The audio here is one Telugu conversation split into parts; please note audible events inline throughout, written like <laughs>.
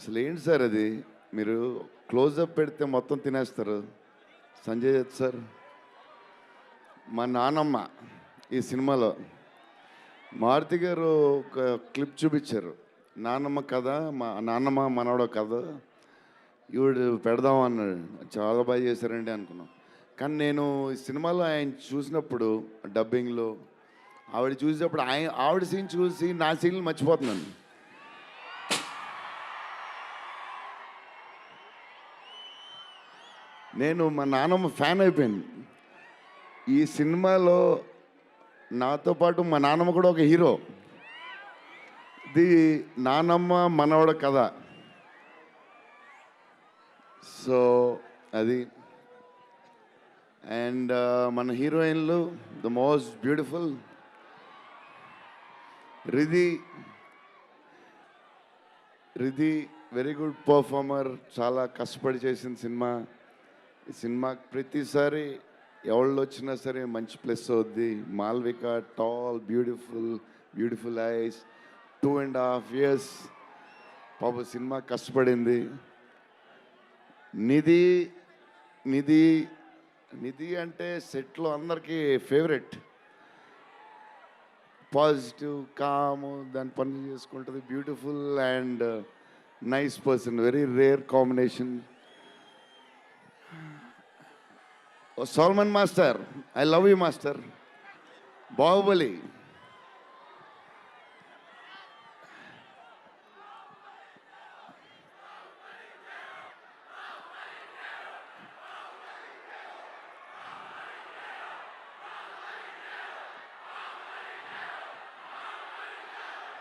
అసలు ఏంటి సార్ అది? మీరు క్లోజప్ పెడితే మొత్తం తినేస్తారు. సంజయ్ దత్ సార్. మా నానమ్మ ఈ సినిమాలో మారుతి గారు ఒక క్లిప్ చూపించారు. నానమ్మ కథ మా నాన్నమ్మ మనవడో కథ. ఈవిడ పెడదాం అన్నాడు. చాలా బాగా చేశారండి అనుకున్నాం. కానీ నేను ఈ సినిమాలో ఆయన చూసినప్పుడు డబ్బింగ్లో ఆవిడ చూసినప్పుడు ఆయన ఆవిడ సీన్ చూసి నా సీన్లు మర్చిపోతున్నాను. నేను మా నాన్నమ్మ ఫ్యాన్ అయిపోయాను ఈ సినిమాలో నాతో పాటు మా నాన్నమ్మ కూడా ఒక హీరో. ఇది నానమ్మ మనవడ కథ. సో అది. అండ్ మన హీరోయిన్లు the most beautiful Riddhi Riddhi very good performer చాలా కష్టపడి చేసిన సినిమా. ఈ సినిమా ప్రతిసారి ఎవళ్ళు వచ్చినా సరే మంచి ప్లస్ అవుద్ది. Malvika tall beautiful beautiful eyes two and half years పాప సినిమా కష్టపడింది. నిధి నిధి నిధి అంటే సెట్లో అందరికీ ఫేవరెట్ పాజిటివ్ కామ్ దాని పని చేసుకుంటుంది beautiful and nice person very rare combination Solomon master I love you master Baahubali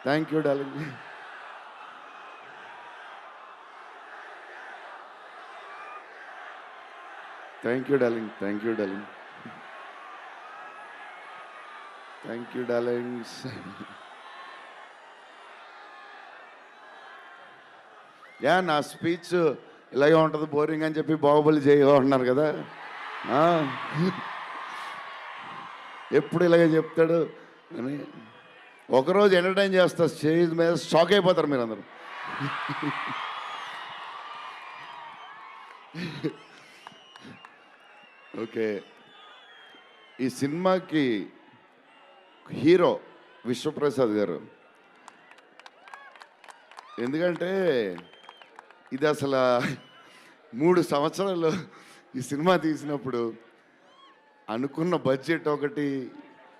thank you darling thank you darling thank you darling thank you darlings yeah నా స్పీచ్ ఇలాగే ఉంటుంది బోరింగ్ అని చెప్పి బాహుబలి చేయ అంటున్నారు కదా. <laughs> ఎప్పుడు ఇలాగే చెప్తాడు? అని ఒకరోజు ఎంటర్టైన్ చేస్తా స్టేజ్ మీద షాక్ అయిపోతారు మీరు అందరూ <laughs> ఓకే. ఈ సినిమాకి హీరో విశ్వప్రసాద్ గారు. ఎందుకంటే ఇది అసలు మూడు సంవత్సరాలు ఈ సినిమా తీసినప్పుడు అనుకున్న బడ్జెట్ ఒకటి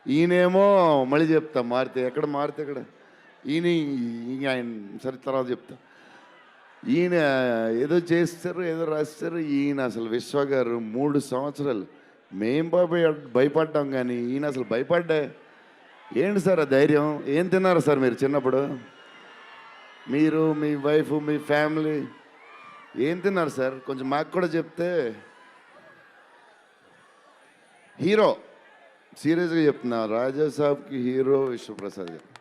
ఈయనేమో మళ్ళీ చెప్తా మారితే ఎక్కడ మారితే ఎక్కడ ఈయన ఆయన సరే తర్వాత చెప్తా. ఈయన ఏదో చేస్తారు ఏదో రాస్తారు. ఈయన అసలు విశ్వ గారు మూడు సంవత్సరాలు. మేం భయ భయపడ్డాం కానీ ఈయన అసలు భయపడ్డా. ఏంటి సార్ ఆ ధైర్యం? ఏం తిన్నారు సార్ మీరు చిన్నప్పుడు? మీరు మీ వైఫ్ మీ ఫ్యామిలీ ఏం తిన్నారు సార్? కొంచెం మాకు కూడా చెప్తే. హీరో. సీరియస్గా చెప్తున్నా. రాజా సాబ్కి హీరో విశ్వప్రసాద్ గారు.